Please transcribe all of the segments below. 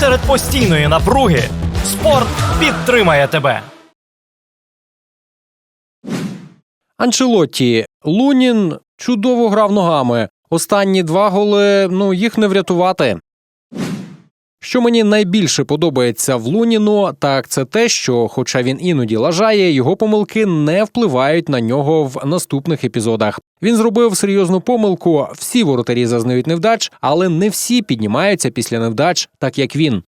серед постійної напруги спорт підтримає тебе. Анчелотті Лунін чудово грав ногами. Останні два голи, ну їх не врятувати. Що мені найбільше подобається в Луніну, так це те, що, хоча він іноді лажає, його помилки не впливають на нього в наступних епізодах. Він зробив серйозну помилку. Всі воротарі зазнають невдач, але не всі піднімаються після невдач, так як він.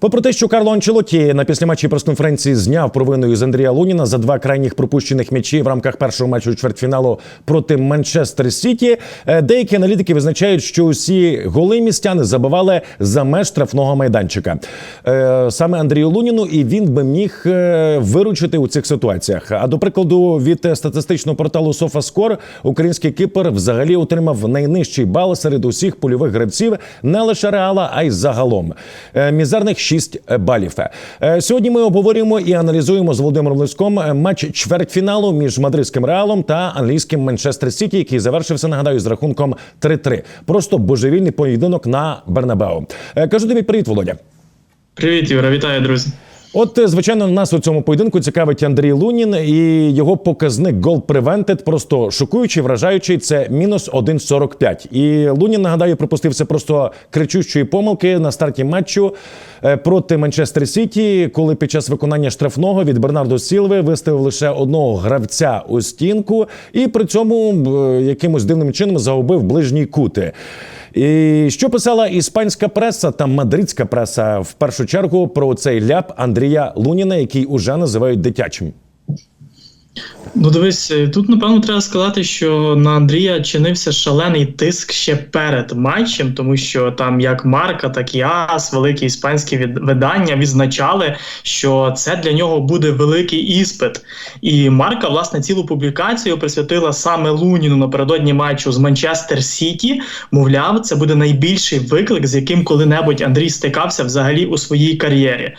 Попри те, що Карло Анчелотті на післяматчі прес-конференції зняв провину з Андрія Луніна за два крайніх пропущених м'ячі в рамках першого матчу чвертьфіналу проти Манчестер Сіті, е, деякі аналітики визначають, що усі голи містяни забивали за меж штрафного майданчика. Е, Саме Андрію Луніну, і він би міг е, виручити у цих ситуаціях. А до прикладу, від статистичного порталу SofaScore український кипер взагалі отримав найнижчий бал серед усіх польових гравців не лише реала, а й загалом. Мізерних 6 балів. Е, Сьогодні ми обговорюємо і аналізуємо з Володимиром Лиском е, матч чвертьфіналу між мадридським реалом та англійським Манчестер Сіті, який завершився, нагадаю, з рахунком 3-3. Просто божевільний поєдинок на Бернабеу. Е, Кажу тобі привіт, Володя. Привіт, Юра, вітаю, друзі. От, е, звичайно, нас у цьому поєдинку цікавить Андрій Лунін і його показник гол превентед просто шокуючий, вражаючий. Це мінус 1,45. І Лунін, нагадаю, припустився просто кричущої помилки на старті матчу е, проти Манчестер Сіті, коли під час виконання штрафного від Бернардо Сілви виставив лише одного гравця у стінку, і при цьому е, якимось дивним чином загубив ближні кути. І що писала іспанська преса та мадридська преса в першу чергу про цей ляп Андрія Луніна, який уже називають дитячим. Ну, дивись, е, тут напевно треба сказати, що на Андрія чинився шалений тиск ще перед матчем, тому що там як Марка, так і Ас, великі іспанські видання відзначали, що це для нього буде великий іспит. І Марка, власне, цілу публікацію присвятила саме Луніну напередодні матчу з Манчестер Сіті. Мовляв, це буде найбільший виклик, з яким коли-небудь Андрій стикався взагалі у своїй кар'єрі.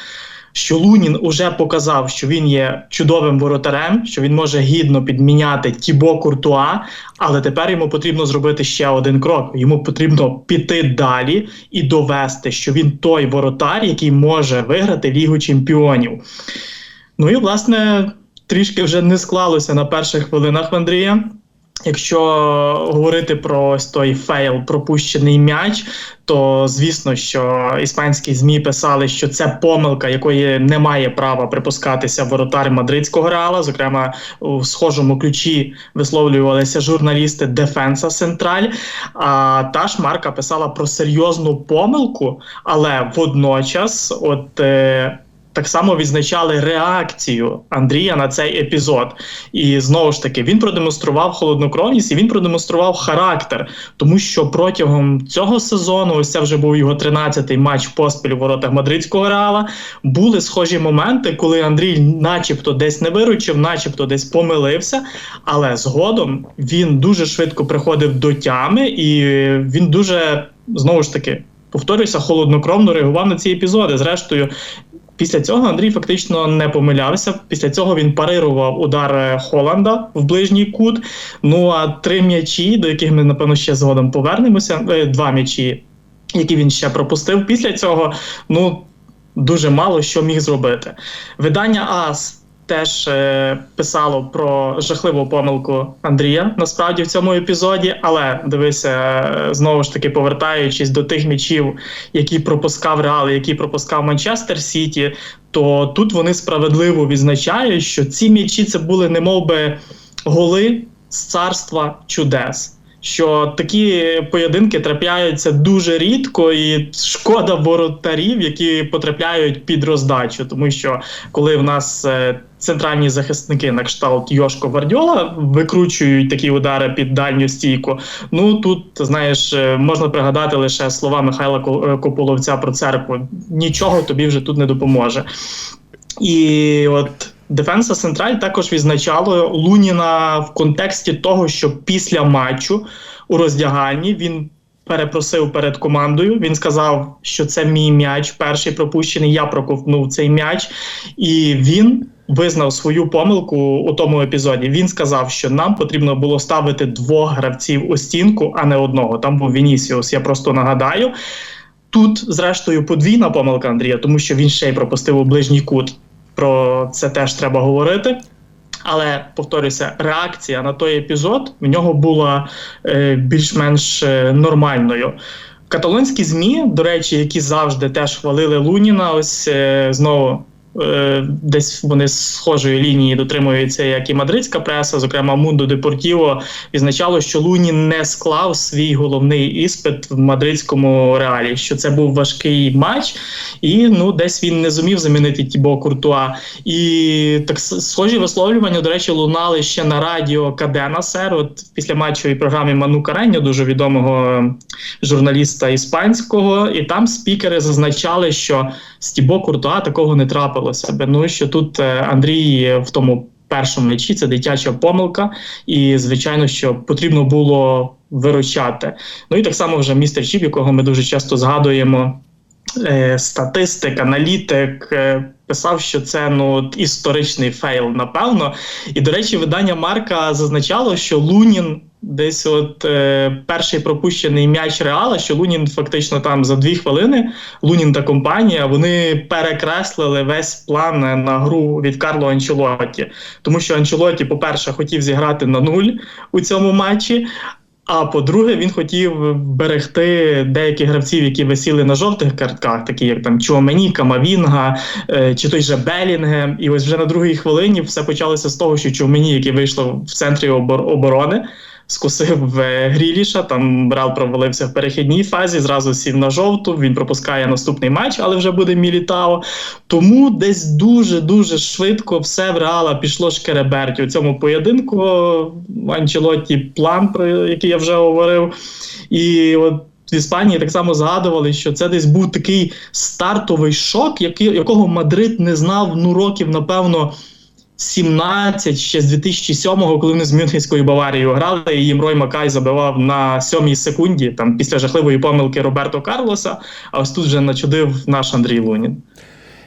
Що Лунін уже показав, що він є чудовим воротарем, що він може гідно підміняти Тібо Куртуа, але тепер йому потрібно зробити ще один крок. Йому потрібно піти далі і довести, що він той воротар, який може виграти Лігу Чемпіонів. Ну і власне трішки вже не склалося на перших хвилинах Андрія. Якщо говорити про ось той фейл, пропущений м'яч, то звісно, що іспанські змі писали, що це помилка, якої не має права припускатися воротар мадридського реала. Зокрема, у схожому ключі висловлювалися журналісти Дефенса Централь. А та ж марка писала про серйозну помилку, але водночас, от. Е, так само відзначали реакцію Андрія на цей епізод. І знову ж таки він продемонстрував холоднокровність і він продемонстрував характер, тому що протягом цього сезону, ось це вже був його 13-й матч поспіль у воротах мадридського реала. Були схожі моменти, коли Андрій, начебто, десь не виручив, начебто десь помилився. Але згодом він дуже швидко приходив до тями, і він дуже знову ж таки. Повторюся, холоднокровно реагував на ці епізоди. Зрештою, Після цього Андрій фактично не помилявся. Після цього він парирував удар Холанда Холланда в ближній кут. Ну а три м'ячі, до яких ми напевно ще згодом повернемося. е, Два м'ячі, які він ще пропустив. Після цього ну дуже мало що міг зробити. Видання АС. Теж е, писало про жахливу помилку Андрія насправді в цьому епізоді, але дивися, е, знову ж таки повертаючись до тих м'ячів, які пропускав Реал, які пропускав Манчестер Сіті, то тут вони справедливо відзначають, що ці м'ячі це були немовби голи з царства чудес. Що такі поєдинки трапляються дуже рідко, і шкода воротарів, які потрапляють під роздачу, тому що коли в нас е, центральні захисники на кшталт Йошко Вардьола викручують такі удари під дальню стійку. Ну тут знаєш, е, можна пригадати лише слова Михайла е, Кополовця про церкву. Нічого тобі вже тут не допоможе. І от Дефенса Централь також відзначало Луніна в контексті того, що після матчу у роздягальні він перепросив перед командою. Він сказав, що це мій м'яч, перший пропущений. Я проковтнув цей м'яч, і він. Визнав свою помилку у тому епізоді. Він сказав, що нам потрібно було ставити двох гравців у стінку, а не одного. Там був Вінісіус. Я просто нагадаю. Тут, зрештою, подвійна помилка Андрія, тому що він ще й пропустив у ближній кут. Про це теж треба говорити. Але повторюся, реакція на той епізод в нього була е, більш-менш е, нормальною. Каталонські ЗМІ, до речі, які завжди теж хвалили Луніна, ось е, знову. Е, Десь вони схожої лінії дотримуються, як і мадридська преса, зокрема Мундо Депортіво, відзначало, що Лунін не склав свій головний іспит в мадридському реалі, що це був важкий матч, і ну десь він не зумів замінити Тібо Куртуа. І так схожі висловлювання, до речі, лунали ще на радіо Кадена Сер. От в післяматчевій програмі Ману Кареньо, дуже відомого журналіста іспанського, і там спікери зазначали, що з Тібо Куртуа такого не трапилося. би. Ну що тут е, Андрій в тому. Першому м'ячі це дитяча помилка, і звичайно, що потрібно було виручати. Ну і так само вже містер Чіп, якого ми дуже часто згадуємо, е, статистик, аналітик е, писав, що це ну історичний фейл, напевно. І до речі, видання Марка зазначало, що Лунін. Десь от е, перший пропущений м'яч Реала, що Лунін фактично там за дві хвилини, Лунін та компанія, вони перекреслили весь план на- гру від Карло Анчелотті. Тому що Анчелотті, по-перше, хотів зіграти на нуль у цьому матчі. А по-друге, він хотів берегти деяких гравців, які висіли на жовтих картках, такі як там Чуамені, Камавінга е, чи той же Белінгем. І ось вже на другій хвилині все почалося з того, що Чуамені, який вийшло в центрі обор- оборони, скусив Гріліша. Там Брал провалився в перехідній фазі, зразу сів на жовту. Він пропускає наступний матч, але вже буде Мілітао. Тому десь дуже дуже швидко все в реала пішло шкереберть у цьому поєдинку. Анчелотті план, про який я вже говорив. І от в Іспанії так само згадували, що це десь був такий стартовий шок, який, якого Мадрид не знав ну років, напевно. 17 ще з 2007-го, коли вони з Мюнхенською Баварією грали, і їм Рой Макай забивав на сьомій секунді, там після жахливої помилки Роберто Карлоса. А ось тут вже начудив наш Андрій Лунін.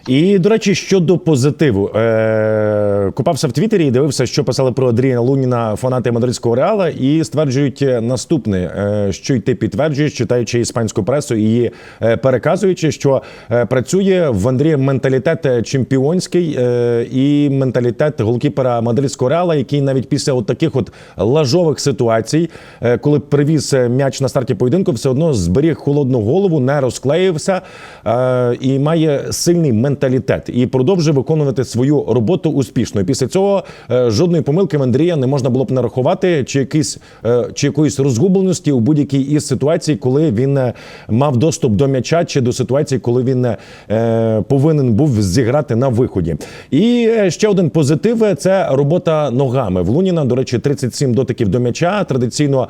І до речі, щодо позитиву, е- купався в Твіттері і дивився, що писали про Андрія Луніна фанати мадридського реала, і стверджують наступне, е- що й ти підтверджуєш, читаючи іспанську пресу і е- переказуючи, що е- працює в Андрія менталітет чемпіонський е- і менталітет голкіпера мадридського реала, який навіть після от таких от лажових ситуацій, е- коли привіз е, м'яч на старті поєдинку, все одно зберіг холодну голову, не розклеївся е- і має сильний менталітет і продовжує виконувати свою роботу успішно. І після цього е, жодної помилки в Андрія не можна було б нарахувати, чи якийсь е, чи якоїсь розгубленості у будь-якій із ситуацій, коли він е, мав доступ до м'яча, чи до ситуації, коли він повинен був зіграти на виході. І ще один позитив це робота ногами. В Луніна, до речі, 37 дотиків до м'яча. Традиційно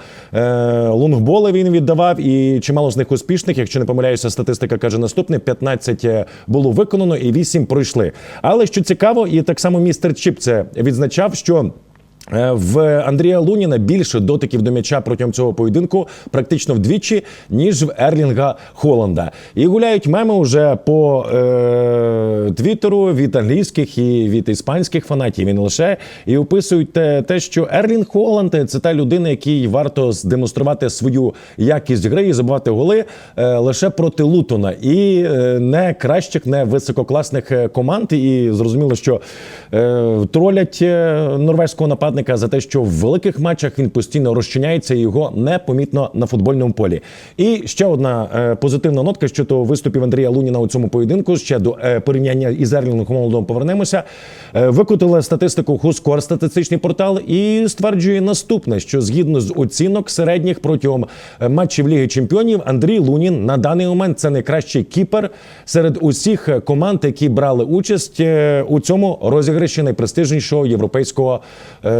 лонгболи він віддавав, і чимало з них успішних. Якщо не помиляюся, статистика каже наступне: 15 було виконано і 8 пройшли. Але що цікаво, і так само містер Чіп це відзначав, що. Е, В Андрія Луніна більше дотиків до м'яча протягом цього поєдинку, практично вдвічі, ніж в Ерлінга Холланда. І гуляють меми вже по е, твіттеру від англійських і від іспанських фанатів. Не лише і описують те, те, що Ерлінг Холланд це та людина, якій варто здемонструвати свою якість гри і забивати голи е, лише проти Лутона, і е, не кращих, не висококласних е, команд. І зрозуміло, що е, тролять е, норвезького нападника за те, що в великих матчах він постійно розчиняється і його непомітно на футбольному полі. І ще одна е, позитивна нотка щодо виступів Андрія Луніна у цьому поєдинку. Ще до е, порівняння із Ерлінгом Холландом повернемося. Е, викотили статистику Хускор, статистичний портал, і стверджує наступне: що згідно з оцінок середніх протягом е, матчів Ліги Чемпіонів, Андрій Лунін на даний момент це найкращий кіпер серед усіх е, команд, які брали участь е, у цьому розіграші найпрестижнішого європейського е,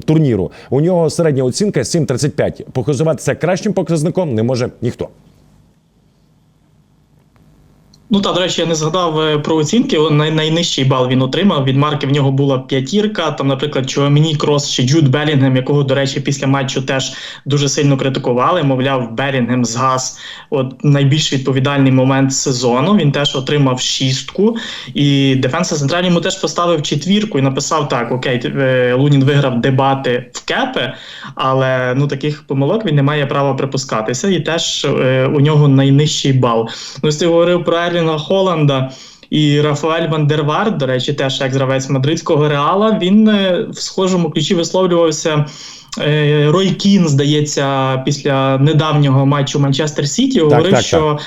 турніру. У нього середня оцінка 7,35. Похизуватися кращим показником не може ніхто. Ну та до речі, я не згадав е, про оцінки. Най, найнижчий бал він отримав. Від марки в нього була п'ятірка. Там, наприклад, Чуаміні Крос чи Джуд Белінгем, якого, до речі, після матчу теж дуже сильно критикували. Мовляв, Белінгем згас. От найбільш відповідальний момент сезону. Він теж отримав шістку. І Дефенса Централь йому теж поставив четвірку і написав: так: Окей, е, Лунін виграв дебати в кепе, але ну таких помилок він не має права припускатися. І теж е, у нього найнижчий бал. Ну, ти говорив про Ерлінга Холланда. І Рафаель Бандервар, до речі, теж як гравець мадридського реала, він е, в схожому ключі висловлювався. Е, Рой Кін, здається, після недавнього матчу Манчестер Сіті говорив, так, що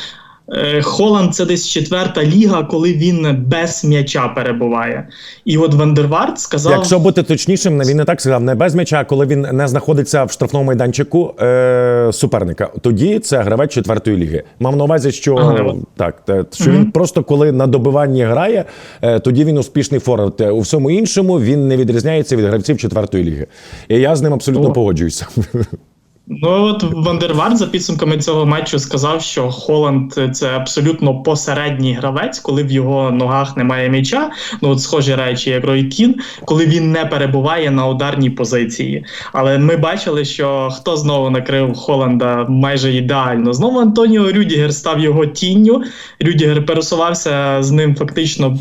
е, Холланд це десь четверта ліга, коли він без м'яча перебуває. І от Вандервард сказав. Якщо бути точнішим, він не так сказав, не без м'яча, коли він не знаходиться в штрафному майданчику е, суперника. Тоді це гравець четвертої ліги. Мав на увазі, що Ага, так, те, що він просто коли на добиванні грає, е, тоді він успішний форвард. Е, У всьому іншому він не відрізняється від гравців четвертої ліги. І я з ним абсолютно О. погоджуюся. Ну от Вандервард за підсумками цього матчу сказав, що Холланд це абсолютно посередній гравець, коли в його ногах немає м'яча. Ну от схожі речі, як Рой Кін, коли він не перебуває на ударній позиції. Але ми бачили, що хто знову накрив Холланда майже ідеально. Знову Антоніо Рюдігер став його тінню. Рюдігер пересувався з ним фактично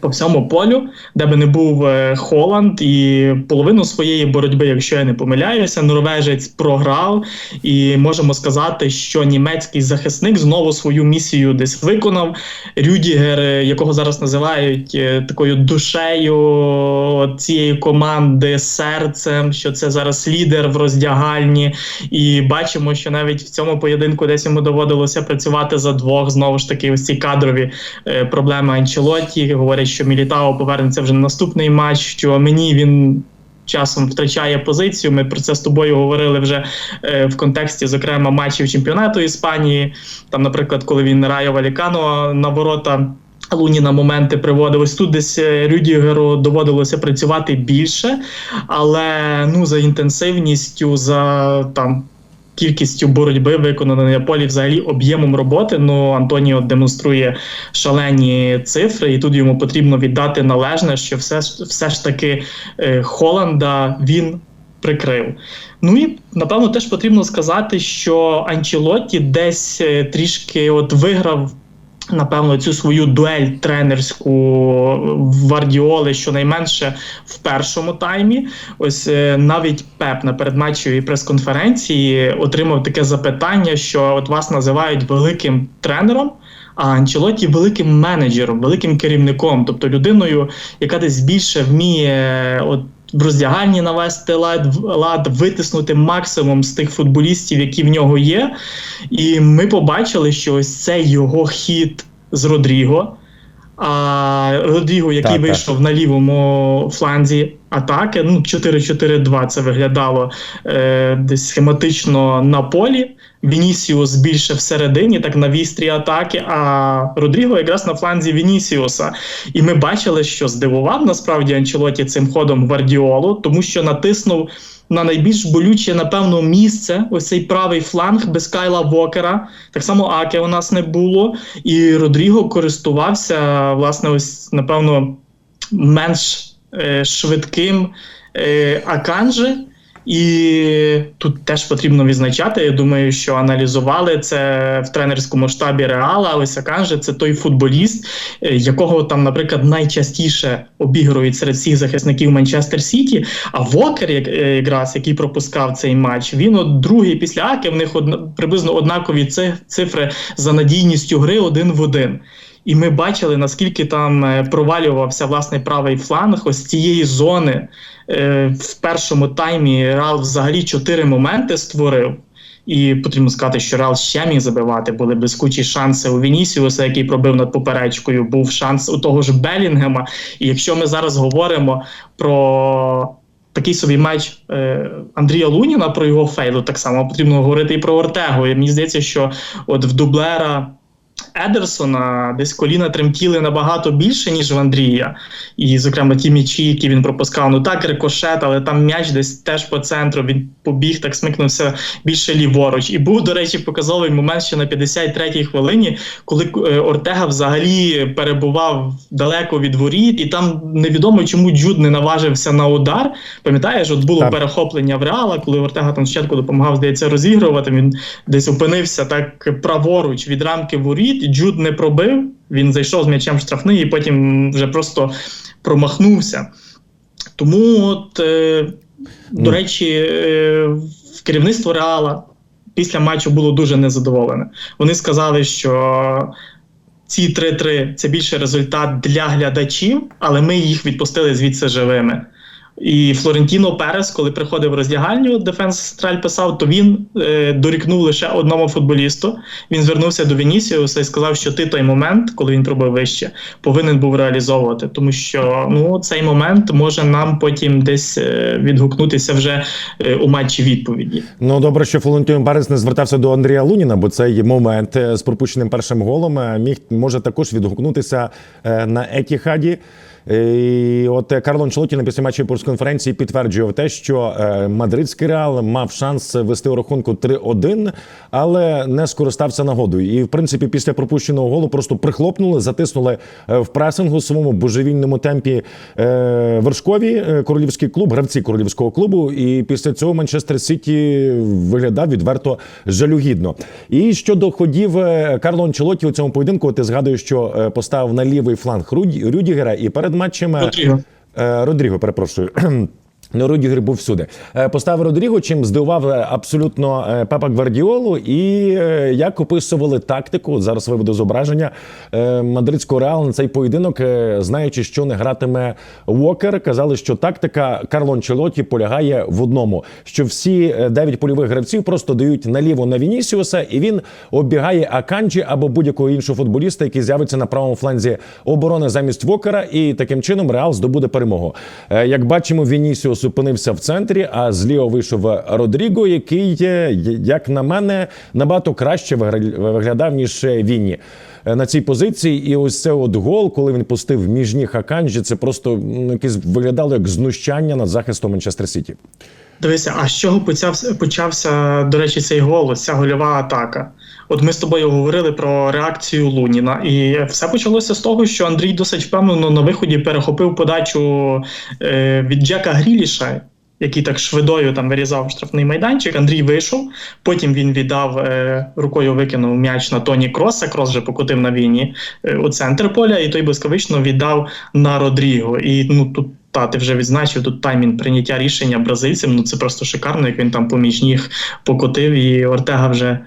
по всьому полю, де би не був е, Холланд, і половину своєї боротьби, якщо я не помиляюся, норвежець програв. І можемо сказати, що німецький захисник знову свою місію десь виконав. Рюдігер, е, якого зараз називають е, такою душею цієї команди, серцем, що це зараз лідер в роздягальні. І бачимо, що навіть в цьому поєдинку десь йому доводилося працювати за двох. Знову ж таки, ось ці кадрові проблеми Анчелотті. Говорять, що Мілітао повернеться вже на наступний матч. Що мені він. Часом втрачає позицію. Ми про це з тобою говорили вже е, в контексті, зокрема, матчів чемпіонату Іспанії. Там, наприклад, коли він Райо Валікано на ворота Луні на моменти приводив. Ось тут десь е, Рюдігеру доводилося працювати більше, але ну за інтенсивністю, за там. Кількістю боротьби виконаної на полі, взагалі об'ємом роботи. Ну Антоніо демонструє шалені цифри, і тут йому потрібно віддати належне, що все, все ж таки е, Холанда він прикрив. Ну і напевно теж потрібно сказати, що Анчелотті десь е, трішки от виграв. Напевно, цю свою дуель тренерську в Гвардіоли щонайменше в першому таймі. Ось е, навіть Пеп на передматчевій прес-конференції отримав таке запитання, що от вас називають великим тренером. А Анчелоті великим менеджером, великим керівником, тобто людиною, яка десь більше вміє от в роздягальні навести лад, лад, витиснути максимум з тих футболістів, які в нього є. І ми побачили, що ось цей його хід з Родріго. А Родріго, який Так, так. вийшов на лівому фланзі атаки, ну 4-4-2 це виглядало е, десь схематично на полі. Вінісіус більше всередині, так на вістрі атаки, а Родріго якраз на фланзі Вінісіуса. І ми бачили, що здивував насправді Анчелоті цим ходом Гвардіолу, тому що натиснув на найбільш болюче, напевно, місце ось цей правий фланг без Кайла Вокера. Так само Аке у нас не було. І Родріго користувався, власне, ось, напевно, менш е, швидким е, Аканжи. І тут теж потрібно відзначати. Я думаю, що аналізували це в тренерському штабі Реала. Ось Аканже це той футболіст, е, якого там, наприклад, найчастіше обігрують серед всіх захисників Манчестер Сіті. А Вокер, як, е, якраз який пропускав цей матч, він от другий після Аки. В них одна, приблизно однакові цифри за надійністю гри один в один. І ми бачили, наскільки там е, провалювався власне правий фланг ось цієї зони. Е, В першому таймі Реал взагалі чотири моменти створив. І потрібно сказати, що Реал ще міг забивати. Були блискучі шанси у Вінісіуса, який пробив над поперечкою. Був шанс у того ж Белінгема. І якщо ми зараз говоримо про такий собі матч е, Андрія Луніна, про його фейлу, так само потрібно говорити і про Ортегу. І мені здається, що от в дублера Едерсона десь коліна тремтіли набагато більше, ніж в Андрія. І, зокрема, ті м'ячі, які він пропускав. Ну так, рикошет, але там м'яч десь теж по центру. Він побіг, так смикнувся більше ліворуч. І був, до речі, показовий момент ще на 53-й хвилині, коли е, Ортега взагалі перебував далеко від воріт, і там невідомо, чому Джуд не наважився на удар. Пам'ятаєш, от було Так. перехоплення в Реала, коли Ортега там спочатку допомагав, здається, розігрувати. Він десь опинився так праворуч від рамки воріт. Джуд не пробив. Він зайшов з м'ячем в штрафний і потім вже просто промахнувся. Тому, от, е, до Ну. речі, е, в керівництво Реала після матчу було дуже незадоволене. Вони сказали, що ці 3-3 це більше результат для глядачів, але ми їх відпустили звідси живими. І Флорентіно Перес, коли приходив в роздягальню, Дефенс Страль писав, то він е, дорікнув лише одному футболісту. Він звернувся до Вінісіуса і сказав, що ти той момент, коли він пробив вище, повинен був реалізовувати. Тому що ну цей момент може нам потім десь е, відгукнутися вже е, у матчі відповіді. Ну добре, що Флорентін Барес не звертався до Андрія Луніна, бо цей момент е, з пропущеним першим голом міг може також відгукнутися на Етіхаді. Е, І от е, Карло Анчелотті на після матчі прес-конференції підтверджував те, що е, мадридський реал мав шанс вести у рахунку 3-1, але не скористався нагодою. І в принципі, після пропущеного голу просто прихлопнули, затиснули в пресингу своєму божевільному темпі вершкові королівський клуб, гравці королівського клубу. І після цього Манчестер Сіті виглядав відверто жалюгідно. І щодо ходів е, Карло Анчелотті у цьому поєдинку, ти згадуєш, що поставив на лівий фланг Рюдігера і перед матчем е, Родріго. Е, Родріго, перепрошую. Ну, Рудігер був всюди. Е, Поставив Родріго, чим здивував е, абсолютно е, Пепа Гвардіолу. І як описували тактику, зараз виведу зображення мадридського реалу на цей поєдинок, знаючи, що не гратиме Уокер, казали, що тактика Карло Анчелотті полягає в одному: що всі дев'ять польових гравців просто дають наліво на Вінісіуса, і він оббігає Аканджі або будь-якого іншого футболіста, який з'явиться на правому фланзі оборони замість Вокера, і таким чином Реал здобуде перемогу. Як бачимо, Вінісіус опинився в центрі, а зліво вийшов Родріго, який, е, як на мене, набагато краще виглядав ніж е, Вінні. Е, На цій позиції, і ось це от гол, коли він пустив між ніг Аканджі, це просто м, якесь виглядало як знущання над захистом Манчестер Сіті. Дивися, а з чого почався, почався, до речі, цей гол, ця гольова атака? От ми з тобою говорили про реакцію Луніна, і все почалося з того, що Андрій досить впевнено на виході перехопив подачу е, від Джека Гріліша, який так швидою там вирізав штрафний майданчик. Андрій вийшов. Потім він віддав е, рукою викинув м'яч на Тоні Кроса. Крос вже покотив на війні е, у центр поля, і той блискавично віддав на Родріго. І ну тут. Та, ти вже відзначив тут таймінг прийняття рішення бразильцем. Ну це просто шикарно, як він там поміж ніг покотив, і Ортега вже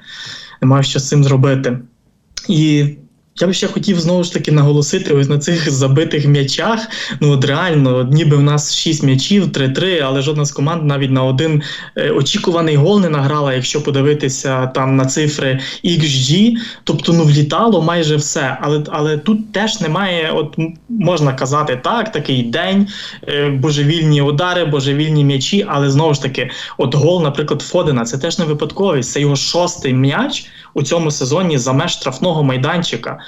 не мав що з цим зробити. І я би ще хотів знову ж таки наголосити ось на цих забитих м'ячах. Ну от реально, ніби в нас 6 м'ячів, 3-3, але жодна з команд навіть на один е, очікуваний гол не награла, якщо подивитися там на цифри XG. Тобто, ну влітало майже все. Але але тут теж немає, от можна казати так, такий день, е, божевільні удари, божевільні м'ячі, але знову ж таки, от гол, наприклад, Фодена, це теж не випадковість. Це його шостий м'яч у цьому сезоні за меж штрафного майданчика.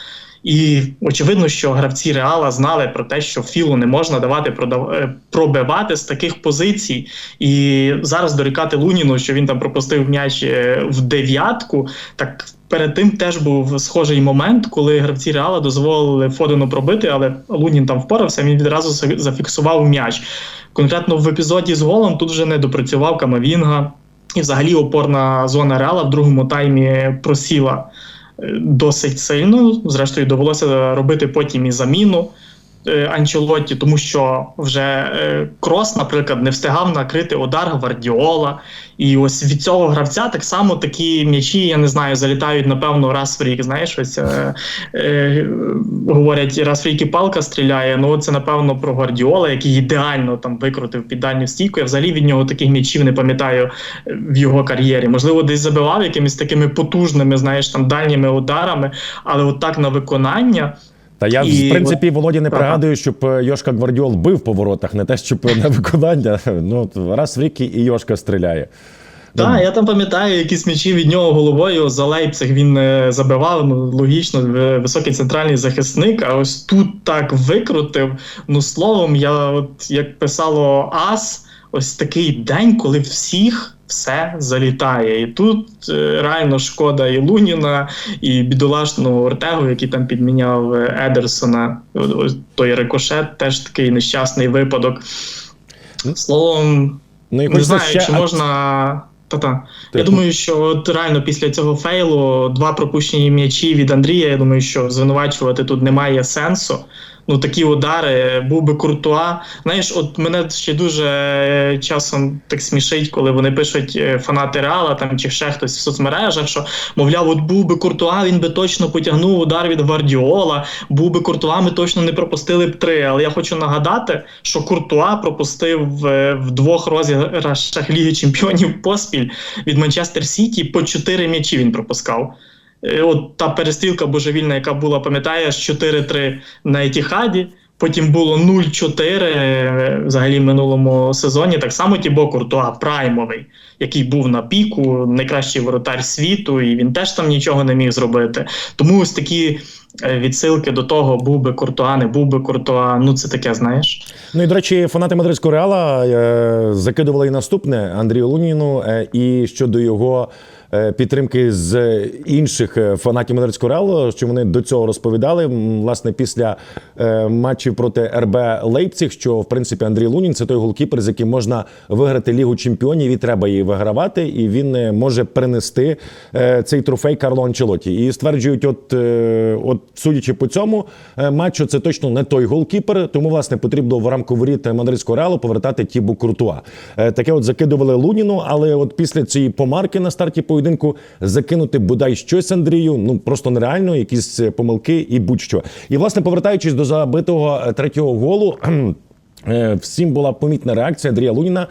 І очевидно, що гравці Реала знали про те, що Філу не можна давати продав... е, пробивати з таких позицій. І зараз дорікати Луніну, що він там пропустив м'яч е, в дев'ятку. Так перед тим теж був схожий момент, коли гравці Реала дозволили Фодену пробити, але Лунін там впорався. Він відразу зафіксував м'яч. Конкретно в епізоді з голом тут вже не допрацював Камавінга. І взагалі опорна зона Реала в другому таймі просіла досить сильно. Зрештою, довелося робити потім і заміну Анчелотті, тому що вже е, Крос, наприклад, не встигав накрити удар Гвардіола. І ось від цього гравця так само такі м'ячі, я не знаю, залітають напевно раз в рік. Знаєш, ось е, е, говорять, раз в рік і палка стріляє. Ну це напевно про Гвардіола, який ідеально там викрутив під дальню стійку. Я взагалі від нього таких м'ячів не пам'ятаю е, в його кар'єрі. Можливо, десь забивав якимись такими потужними, знаєш, там дальніми ударами, але от так на виконання. Та я І в принципі Володі не Ага. пригадую, щоб е, Йошка Гвардіол бив по воротах, не те, щоб на виконання. Ну раз в рік і Йошка стріляє. Так, я там пам'ятаю якісь м'ячі від нього головою за Лейпциг він е, забивав, ну логічно, високий центральний захисник, а ось тут так викрутив. Ну, словом, я от як писало Ас, ось такий день, коли всіх все залітає. І тут е, реально шкода і Луніна, і бідолашного Ортегу, який там підміняв е, Едерсона. Той рикошет, теж такий нещасний випадок. Словом, Ну і не знаю, ще чи можна. Та-та. Я думаю, що от реально після цього фейлу два пропущені м'ячі від Андрія. Я думаю, що звинувачувати тут немає сенсу. Ну, такі удари був би Куртуа. Знаєш, от мене ще дуже е, часом так смішить, коли вони пишуть е, фанати Реала там чи ще хтось в соцмережах, що мовляв, от був би Куртуа, він би точно потягнув удар від Гвардіола. Був би Куртуа, ми точно не пропустили б три. Але я хочу нагадати, що Куртуа пропустив е, в двох розіграшах Ліги Чемпіонів поспіль від Манчестер Сіті по чотири м'ячі він пропускав. Е, От та перестрілка божевільна, яка була, пам'ятаєш, 4-3 на Етіхаді. Потім було 0-4 е, взагалі в минулому сезоні. Так само Тібо Куртуа, праймовий, який був на піку, найкращий воротар світу, і він теж там нічого не міг зробити. Тому ось такі е, відсилки до того, був би Куртуа, не був би Куртуа. Ну це таке, знаєш. Ну і до речі, фанати мадридського реала е, закидували і наступне Андрію Луніну е, і щодо його. Е, Підтримки з інших е, фанатів мадридського реалу, що вони до цього розповідали власне після е, матчів проти РБ Лейпциг, що в принципі Андрій Лунін це той голкіпер, з яким можна виграти Лігу чемпіонів, і треба її вигравати, і він може принести цей трофей Карло Анчелоті. І стверджують, от, от судячи по цьому матчу, це точно не той голкіпер, тому власне потрібно в рамку воріт мадридського реалу повертати Тібу Куртуа. Таке от закидували Луніну, але от після цієї помарки на старті поєдинку закинути бодай щось Андрію, ну просто нереально, якісь е, помилки і будь-що. І власне повертаючись до забитого е, третього голу. Е, Всім була помітна реакція Андрія Луніна,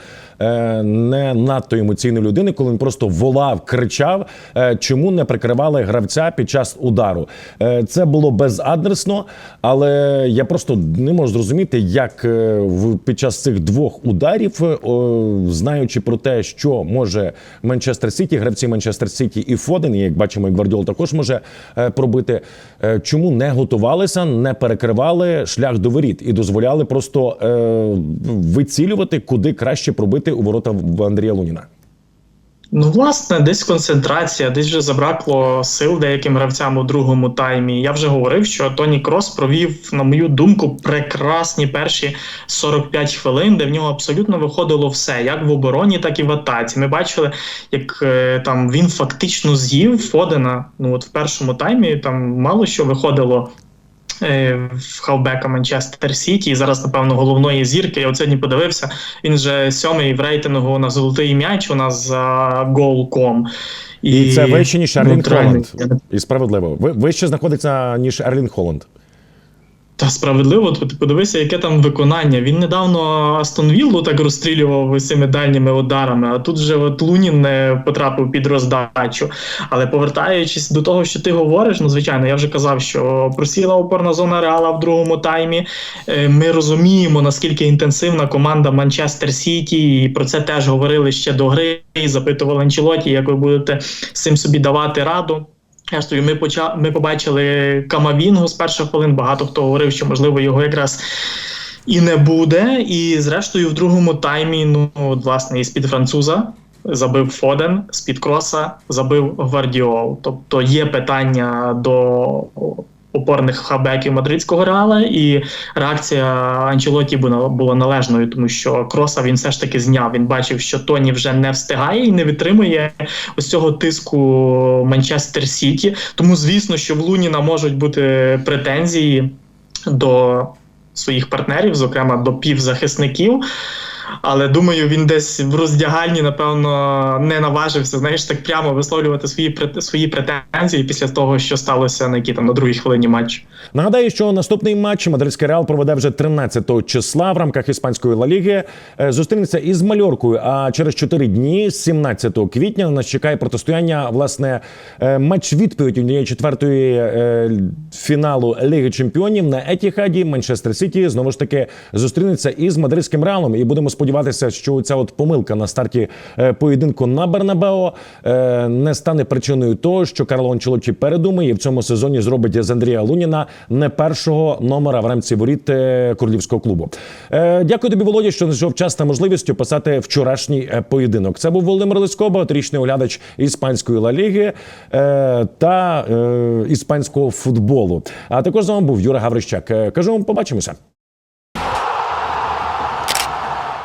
не надто емоційної людини, коли він просто волав, кричав, е, чому не прикривали гравця під час удару. Е, Це було безадресно, але я просто не можу зрозуміти, як е, під час цих двох ударів, е, знаючи про те, що може Манчестер Сіті, гравці Манчестер Сіті і Фоден, як бачимо, і Гвардіол також може е, пробити. е, Чому не готувалися, не перекривали шлях до воріт і дозволяли просто е, вицілювати, куди краще пробити у ворота в Андрія Луніна. Ну, власне, десь концентрація, десь вже забракло сил деяким гравцям у другому таймі. Я вже говорив, що Тоні Крос провів, на мою думку, прекрасні перші 45 хвилин, де в нього абсолютно виходило все, як в обороні, так і в атаці. Ми бачили, як е, там він фактично з'їв Фодена. Ну от в першому таймі там мало що виходило. Е, В хавбека Манчестер Сіті і зараз, напевно, головної зірки. Я от сьогодні подивився. Він же сьомий в рейтингу на золотий м'яч у нас за Goal.com. І, це вище, ніж Ерлін ну, Холланд. І справедливо. Ви вище знаходиться, ніж Ерлін Холланд. Та справедливо, ти подивися, яке там виконання. Він недавно Астон Віллу так розстрілював цими дальніми ударами, а тут вже от Лунін не потрапив під роздачу. Але повертаючись до того, що ти говориш, ну звичайно, я вже казав, що просіла опорна зона Реала в другому таймі. Е, Ми розуміємо, наскільки інтенсивна команда Манчестер Сіті, і про це теж говорили ще до гри. І запитували Анчелоті, як ви будете з цим собі давати раду. Ми почав, ми побачили Камавінгу з перших хвилин. Багато хто говорив, що можливо його якраз і не буде. І зрештою, в другому таймі, ну от, власне, із під француза забив Фоден, з під кроса забив Гвардіол. Тобто є питання до опорних хабеків мадридського реала, і реакція Анчелоті була, належною, тому що кроса він все ж таки зняв. Він бачив, що Тоні вже не встигає і не витримує ось цього тиску Манчестер Сіті. Тому, звісно, що в Луніна можуть бути претензії до своїх партнерів, зокрема до півзахисників. Але думаю, він десь в роздягальні, напевно, не наважився, знаєш, так прямо висловлювати свої свої претензії після того, що сталося на якій там на другій хвилині матчу. Нагадаю, що наступний матч Мадридський Реал проведе вже 13 числа в рамках іспанської Ла Ліги. Е, Зустрінеться із Мальоркою. А через 4 дні, 17 квітня, нас чекає протистояння. Власне, е, матч відповідь однієї четвертої е, фіналу Ліги Чемпіонів на Етіхаді. Манчестер Сіті знову ж таки зустрінеться із Мадридським Реалом. І будемо сподіватися, що ця от помилка на старті е, поєдинку на Бернабео е, не стане причиною того, що Карло Анчелоті передумає і в цьому сезоні зробить з Андрія Луніна не першого номера в рамці воріт е, королівського клубу. Дякую тобі, Володя, що знайшов час та можливість описати вчорашній поєдинок. Це був Володимир Лисько, багаторічний оглядач іспанської Ла Ліги та іспанського футболу. А також з вами був Юра Гаврищак. Кажу вам, побачимося.